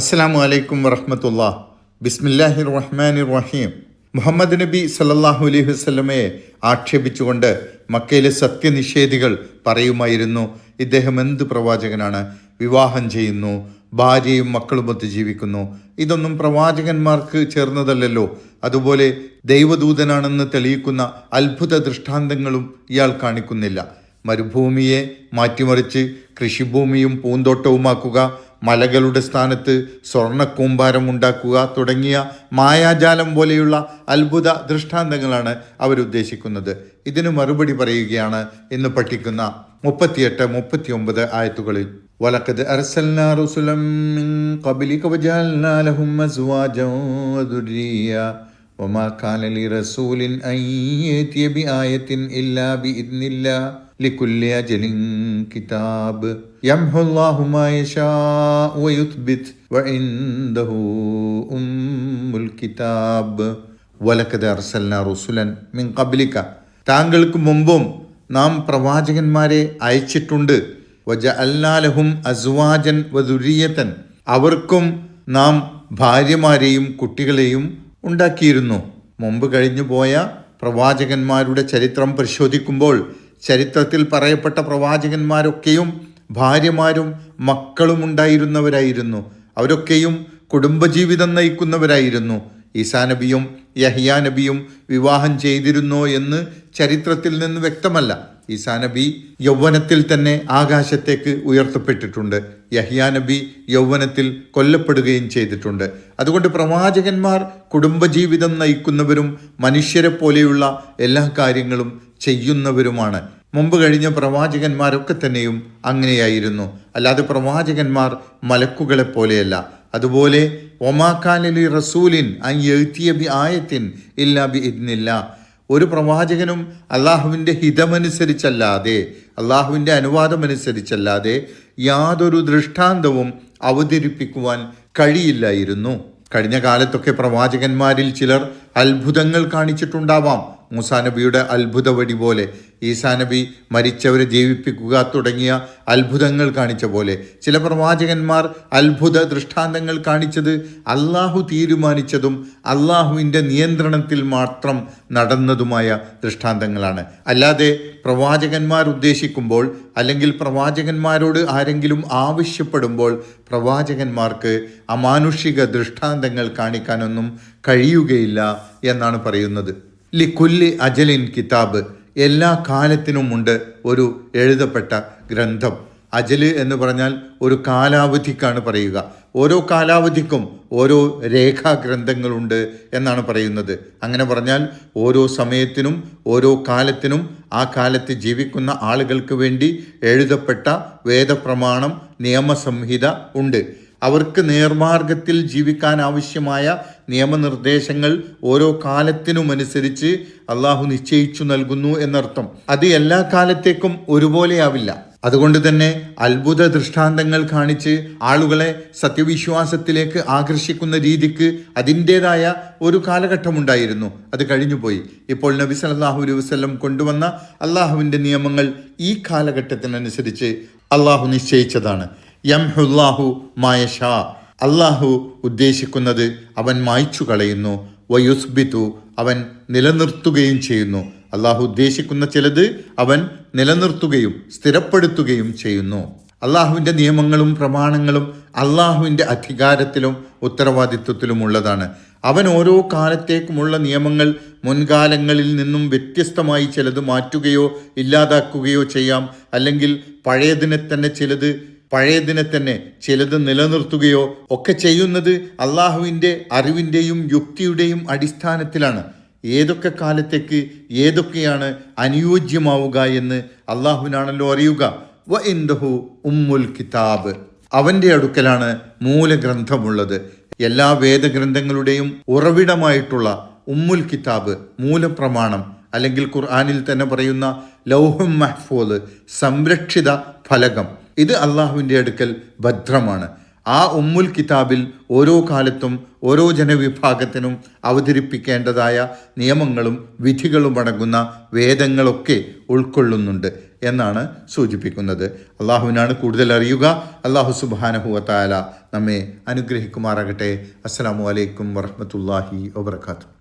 അസ്സാം വലൈക്കും വറഹമത്തുള്ള. ബിസ്മില്ലാഹി റഹ്മാനി റഹീം. മുഹമ്മദ് നബി സല്ലല്ലാഹു അലൈഹി വസ്ലമയെ ആക്ഷേപിച്ചുകൊണ്ട് മക്കയിലെ സത്യനിഷേധികൾ പറയുമായിരുന്നു ഇദ്ദേഹം എന്ത് പ്രവാചകനാണ്? വിവാഹം ചെയ്യുന്നു ഭാര്യയും മക്കളുമൊത്ത് ജീവിക്കുന്നു. ഇതൊന്നും പ്രവാചകന്മാർക്ക് ചേർന്നതല്ലല്ലോ. അതുപോലെ ദൈവദൂതനാണെന്ന് തെളിയിക്കുന്ന അത്ഭുത ദൃഷ്ടാന്തങ്ങളും ഇയാൾ കാണിക്കുന്നില്ല. മരുഭൂമിയെ മാറ്റിമറിച്ച് കൃഷിഭൂമിയും പൂന്തോട്ടവുമാക്കുക മലകളുടെ സ്ഥാനത്ത് സ്വർണ്ണക്കൂമ്പാരം ഉണ്ടാക്കുക തുടങ്ങിയ മായാജാലം പോലെയുള്ള അത്ഭുത ദൃഷ്ടാന്തങ്ങളാണ് അവരുദ്ദേശിക്കുന്നത് ഇതിന് മറുപടി പറയുകയാണ് ഇന്ന് പഠിക്കുന്ന മുപ്പത്തിയെട്ട് മുപ്പത്തിയൊമ്പത് ആയത്തുകളിൽ വലക്കത് അർസൽനാ റുസുലം മിൻ ഖബ്ലിക വജഅൽനാ ലഹും അസ്വാജൻ വദുരിയ وما كان لرسول أن يأتي بآية إلا بإذن الله لكل أجل كتاب يمحو الله ما يشاء ويثبت وعنده أم الكتاب ولقد أرسلنا رسلا من قبلك താങ്കൾക്ക് മുമ്പും നാം പ്രവാചകന്മാരെ അയച്ചിട്ടുണ്ട് വജ അല്ലാലഹും അസ്വാജൻ വദുരിയത്തൻ അവർക്കും നാം ഭാര്യമാരെയും കുട്ടികളെയും ഉണ്ടാക്കിയിരുന്നു മുമ്പ് കഴിഞ്ഞു പോയ പ്രവാചകന്മാരുടെ ചരിത്രം പരിശോധിക്കുമ്പോൾ ചരിത്രത്തിൽ പറയപ്പെട്ട പ്രവാചകന്മാരൊക്കെയും ഭാര്യമാരും മക്കളും ഉണ്ടായിരുന്നവരായിരുന്നു. അവരൊക്കെയും കുടുംബജീവിതം നയിക്കുന്നവരായിരുന്നു. ഈസാ നബിയും യഹിയാ നബിയും വിവാഹം ചെയ്തിരുന്നോ എന്ന് ചരിത്രത്തിൽ നിന്ന് വ്യക്തമല്ല. ഈസാ നബി യൗവനത്തിൽ തന്നെ ആകാശത്തേക്ക് ഉയർത്തപ്പെട്ടിട്ടുണ്ട്. യഹിയാ നബി യൗവനത്തിൽ കൊല്ലപ്പെടുകയും ചെയ്തിട്ടുണ്ട്. അതുകൊണ്ട് പ്രവാചകന്മാർ കുടുംബജീവിതം നയിക്കുന്നവരും മനുഷ്യരെ പോലെയുള്ള എല്ലാ കാര്യങ്ങളും ചെയ്യുന്നവരുമാണ്. മുമ്പ് കഴിഞ്ഞ പ്രവാചകന്മാരൊക്കെ തന്നെയും അങ്ങനെയായിരുന്നു. അല്ലാതെ പ്രവാചകന്മാർ മലക്കുകളെ പോലെയല്ല. അതുപോലെ ഒമാക്കാനലി റസൂലിൻ അൻ ബി ആയത്തിൻ ഇല്ലാ ബി ഇന്നില്ല ഒരു പ്രവാചകനും അള്ളാഹുവിന്റെ ഹിതമനുസരിച്ചല്ലാതെ അള്ളാഹുവിന്റെ അനുവാദമനുസരിച്ചല്ലാതെ യാതൊരു ദൃഷ്ടാന്തവും അവതരിപ്പിക്കുവാൻ കഴിയില്ലായിരുന്നു. കഴിഞ്ഞ കാലത്തൊക്കെ പ്രവാചകന്മാരിൽ ചിലർ അത്ഭുതങ്ങൾ കാണിച്ചിട്ടുണ്ടാവാം. മൂസാ നബിയുടെ അത്ഭുത വടി പോലെ ഈസാ നബി മരിച്ചവരെ ജീവിപ്പിക്കുക തുടങ്ങിയ അത്ഭുതങ്ങൾ കാണിച്ച പോലെ. ചില പ്രവാചകന്മാർ അത്ഭുത ദൃഷ്ടാന്തങ്ങൾ കാണിച്ചത് അള്ളാഹു തീരുമാനിച്ചതും അള്ളാഹുവിന്റെ നിയന്ത്രണത്തിൽ മാത്രം നടന്നതുമായ ദൃഷ്ടാന്തങ്ങളാണ്. അല്ലാതെ പ്രവാചകന്മാർ ഉദ്ദേശിക്കുമ്പോൾ അല്ലെങ്കിൽ പ്രവാചകന്മാരോട് ആരെങ്കിലും ആവശ്യപ്പെടുമ്പോൾ പ്രവാചകന്മാർക്ക് അമാനുഷിക ദൃഷ്ടാന്തങ്ങൾ കാണിക്കാനൊന്നും കഴിയുകയില്ല എന്നാണ് പറയുന്നത്. ലിക്കുല്ലി അജലിൻ കിതാബ് എല്ലാ കാലത്തിനുമുണ്ട് ഒരു എഴുതപ്പെട്ട ഗ്രന്ഥം. അജൽ എന്ന് പറഞ്ഞാൽ ഒരു കാലാവധിക്കാണ് പറയുക. ഓരോ കാലാവധിക്കും ഓരോ രേഖാഗ്രന്ഥങ്ങളുണ്ട് എന്നാണ് പറയുന്നത്. അങ്ങനെ പറഞ്ഞാൽ ഓരോ സമയത്തിനും ഓരോ കാലത്തിനും ആ കാലത്ത് ജീവിക്കുന്ന ആളുകൾക്ക് വേണ്ടി എഴുതപ്പെട്ട വേദപ്രമാണം നിയമസംഹിത ഉണ്ട്. അവർക്ക് നേർമാർഗത്തിൽ ജീവിക്കാൻ ആവശ്യമായ നിയമനിർദ്ദേശങ്ങൾ ഓരോ കാലത്തിനുമനുസരിച്ച് അള്ളാഹു നിശ്ചയിച്ചു നൽകുന്നു എന്നർത്ഥം. അത് എല്ലാ കാലത്തേക്കും ഒരുപോലെയാവില്ല. അതുകൊണ്ട് തന്നെ അത്ഭുത ദൃഷ്ടാന്തങ്ങൾ കാണിച്ച് ആളുകളെ സത്യവിശ്വാസത്തിലേക്ക് ആകർഷിക്കുന്ന രീതിക്ക് അതിന്റെതായ ഒരു കാലഘട്ടമുണ്ടായിരുന്നു. അത് കഴിഞ്ഞുപോയി. ഇപ്പോൾ നബി സല്ലല്ലാഹു അലൈഹി വസ്ലം കൊണ്ടുവന്ന അള്ളാഹുവിന്റെ നിയമങ്ങൾ ഈ കാലഘട്ടത്തിനനുസരിച്ച് അള്ളാഹു നിശ്ചയിച്ചതാണ്. യംഹുല്ലാഹു മായഷ. അള്ളാഹു ഉദ്ദേശിക്കുന്നത് അവൻ മായ്ച്ചു കളയുന്നു വയുസ്ബിത്തു അവൻ നിലനിർത്തുകയും ചെയ്യുന്നു. അള്ളാഹു ഉദ്ദേശിക്കുന്ന ചിലത് അവൻ നിലനിർത്തുകയും സ്ഥിരപ്പെടുത്തുകയും ചെയ്യുന്നു. അള്ളാഹുവിന്റെ നിയമങ്ങളും പ്രമാണങ്ങളും അള്ളാഹുവിന്റെ അധികാരത്തിലും ഉത്തരവാദിത്വത്തിലുമുള്ളതാണ് അവൻ ഓരോ കാലത്തേക്കുമുള്ള നിയമങ്ങൾ മുൻകാലങ്ങളിൽ നിന്നും വ്യത്യസ്തമായി ചിലത് മാറ്റുകയോ ഇല്ലാതാക്കുകയോ ചെയ്യാം. അല്ലെങ്കിൽ പഴയതിനെ തന്നെ ചിലത് പഴയതിനെ തന്നെ ചിലത് നിലനിർത്തുകയോ ഒക്കെ ചെയ്യുന്നത് അള്ളാഹുവിന്റെ അറിവിന്റെയും യുക്തിയുടെയും അടിസ്ഥാനത്തിലാണ്. ഏതൊക്കെ കാലത്തേക്ക് ഏതൊക്കെയാണ് അനുയോജ്യമാവുക എന്ന് അള്ളാഹുവിനാണല്ലോ അറിയുക. വ ഇന്ദഹു ഉമ്മുൽ കിതാബ്. അവന്റെ അടുക്കലാണ് മൂലഗ്രന്ഥമുള്ളത്. എല്ലാ വേദഗ്രന്ഥങ്ങളുടെയും ഉറവിടമായിട്ടുള്ള ഉമ്മുൽ കിതാബ് മൂലപ്രമാണം അല്ലെങ്കിൽ ഖുർആാനിൽ തന്നെ പറയുന്ന ലൗഹം മഹ്ഫൂദ് സംരക്ഷിത ഫലകം. ഇത് അള്ളാഹുവിന്റെ അടുക്കൽ ഭദ്രമാണ്. ആ ഉമ്മുൽ കിതാബിൽ ഓരോ കാലത്തും ഓരോ ജനവിഭാഗത്തിനും അവതരിപ്പിക്കേണ്ടതായ നിയമങ്ങളും വിധികളും അടങ്ങുന്ന വേദങ്ങളൊക്കെ ഉൾക്കൊള്ളുന്നുണ്ട് എന്നാണ് സൂചിപ്പിക്കുന്നത്. അള്ളാഹുവിനാണ് കൂടുതൽ അറിയുക. അള്ളാഹു സുബാനഹുവത്തായ നമ്മെ അനുഗ്രഹിക്കുമാറാകട്ടെ. അസ്സാം വലൈക്കും വറഹമത്തല്ലാഹി വാബർക്കാത്തു